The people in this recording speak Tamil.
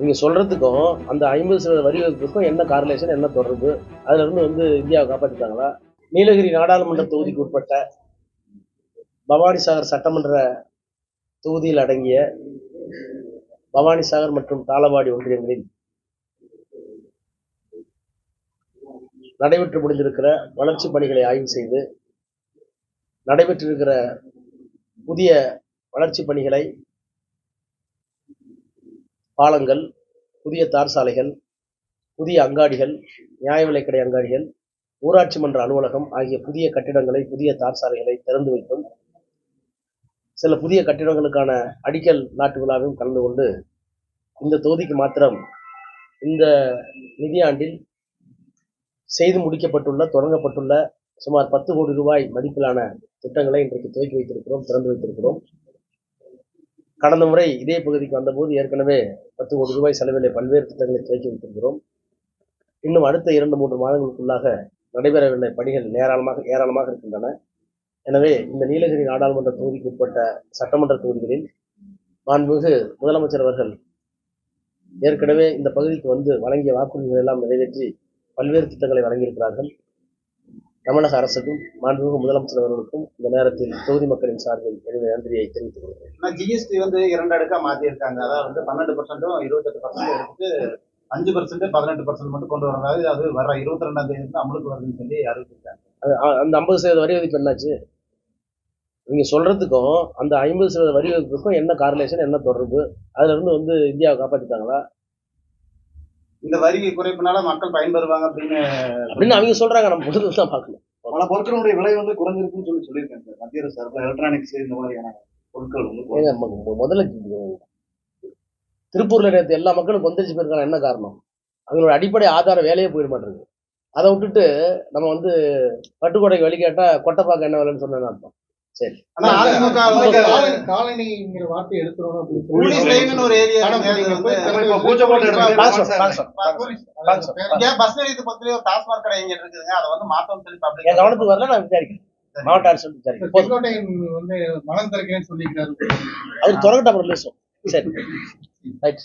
நீங்கள் சொல்கிறதுக்கும் அந்த ஐம்பது சதவீத வரி வகுப்புக்கும் என்ன கார்லேஷன் என்ன தொடர்பு? அதுல இருந்து வந்து இந்தியாவை காப்பாற்றிட்டாங்களா நீலகிரி நாடாளுமன்ற தொகுதிக்கு உட்பட்ட பவானிசாகர் சட்டமன்ற தொகுதியில் அடங்கிய பவானிசாகர் மற்றும் தாளவாடி ஒன்றியங்களில் நடைபெற்று முடிந்திருக்கிற வளர்ச்சி பணிகளை ஆய்வு செய்து நடைபெற்றிருக்கிற புதிய வளர்ச்சி பணிகளை பாலங்கள் புதிய தார் சாலைகள் புதிய அங்காடிகள் நியாய விலைக்கடை அங்காடிகள் ஊராட்சி மன்ற அலுவலகம் ஆகிய புதிய கட்டிடங்களை புதிய தார் சாலைகளை திறந்து வைத்தும் சில புதிய கட்டிடங்களுக்கான அடிக்கல் நாட்டு விழாவையும் கலந்து கொண்டு இந்த தொகுதிக்கு மாத்திரம் இந்த நிதியாண்டில் செய்து முடிக்கப்பட்டுள்ள தொடங்கப்பட்டுள்ள சுமார் பத்து கோடி ரூபாய் மதிப்பிலான திட்டங்களை இன்றைக்கு துவக்கி வைத்திருக்கிறோம் திறந்து வைத்திருக்கிறோம். கடந்த முறை இதே பகுதிக்கு வந்தபோது ஏற்கனவே பத்து கோடி ரூபாய் செலவிலே பல்வேறு திட்டங்களை துவக்கி வைத்திருக்கிறோம். இன்னும் அடுத்த இரண்டு மூன்று மாதங்களுக்குள்ளாக நடைபெறவில்லை பணிகள் ஏராளமாக ஏராளமாக இருக்கின்றன. எனவே இந்த நீலகிரி நாடாளுமன்ற தொகுதிக்கு உட்பட்ட சட்டமன்ற தொகுதிகளில் மாண்புமிகு முதலமைச்சர் அவர்கள் ஏற்கனவே இந்த பகுதிக்கு வந்து வழங்கிய வாக்குறுதிகள் எல்லாம் நிறைவேற்றி பல்வேறு திட்டங்களை வழங்கியிருக்கிறார்கள். தமிழக அரசுக்கும் மாண்புமிகு முதலமைச்சர் அவர்களுக்கும் இந்த நேரத்தில் தொகுதி மக்களின் சார்பில் என்னுடைய நன்றியை தெரிவித்துக் கொள்கிறேன். ஜிஎஸ்டி வந்து இரண்டு அடுக்கா மாத்திருக்காங்க. அதாவது வந்து பன்னெண்டு பர்சன்டும் இருபத்தெட்டு பர்சன்ட் எடுத்து அஞ்சு பர்சன்ட் பதினெட்டு பர்சன்ட் மட்டும் கொண்டு வரதாவது அது வர இருபத்தி ரெண்டாம் தேதி அமலுக்கு வருதுன்னு சொல்லி அறிவிச்சிருக்காங்க. அந்த ஐம்பது சதவீத வரி விதிப்பு என்னாச்சு? நீங்க சொல்றதுக்கும் அந்த ஐம்பது சதவீத வரி விதிப்புக்கும் என்ன காரிலேஷன் என்ன தொடர்பு? அதுல இருந்து வந்து இந்தியாவை காப்பாத்திட்டாங்களா? இந்த வரி குறைப்புனால மக்கள் பயன்பெறுவாங்க அப்படின்னு அப்படின்னு அவங்க சொல்றாங்க. நம்ம முதல்ல தான் பார்க்கணும். பல பொருட்களுடைய விலை வந்து குறைஞ்சிருக்குன்னு சொல்லி சொல்லியிருக்காங்க சார். மத்திய அரசு எலக்ட்ரானிக்ஸ் இந்த மாதிரியான பொருட்கள் வந்து முதல்ல திருப்பூர்ல நேற்று எல்லா மக்களும் கொந்தளிச்சு போயிருக்காங்க. என்ன காரணம்? அவங்களோட அடிப்படை ஆதார வேலையே போயிட மாட்டேங்குது. அதை விட்டுட்டு நம்ம வந்து பட்டுக்கோட்டைக்கு வழி கேட்டா கொட்டைப்பாக்க என்ன வேலைன்னு சொன்னேன்னு அர்த்தம். காலனிங்கிற வார்த்தை எடுத்துறோம் அப்படின்னு ஒரு ஏரியா பஸ் நிலையத்து பக்கத்துலயே ஒரு டாஸ்மாக் கடை இங்க இருக்குதுங்க அதை வந்து மாத்தம் சொல்லி பப்ளிக் கவனத்துக்கு வரல நான் விசாரிக்கிறேன். மாவட்ட அரசு விசாரிக்கிறேன். வந்து மனம் திறக்கிறேன்னு சொல்லிக்கிறாரு. சரி. ரைட்